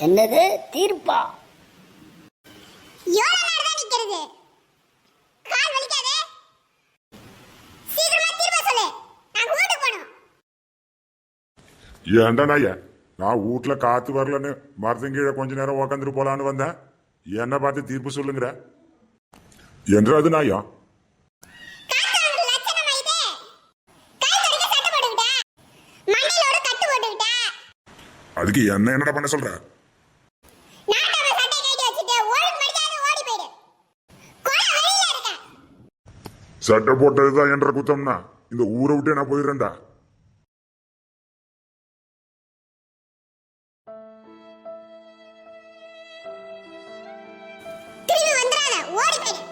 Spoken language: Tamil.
என்னது? தீர்ப்பா. ஏன்டா நாய? நான் வீட்ல காத்து வரலன்னு மரத்தின் கீழே கொஞ்ச நேரம் உக்காந்துட்டு போலான்னு வந்தேன். என்ன பார்த்து தீர்ப்பு சொல்லுங்கிற. என்றது நாயா? அதுக்கு என்ன என்னடா பண்ண சொல்ற? சட்டை போட்டதுதான் என்ற குத்தம்னா. இந்த ஊரை விட்டே நான் போயிடுறேன்டா. ஓடி போயிடு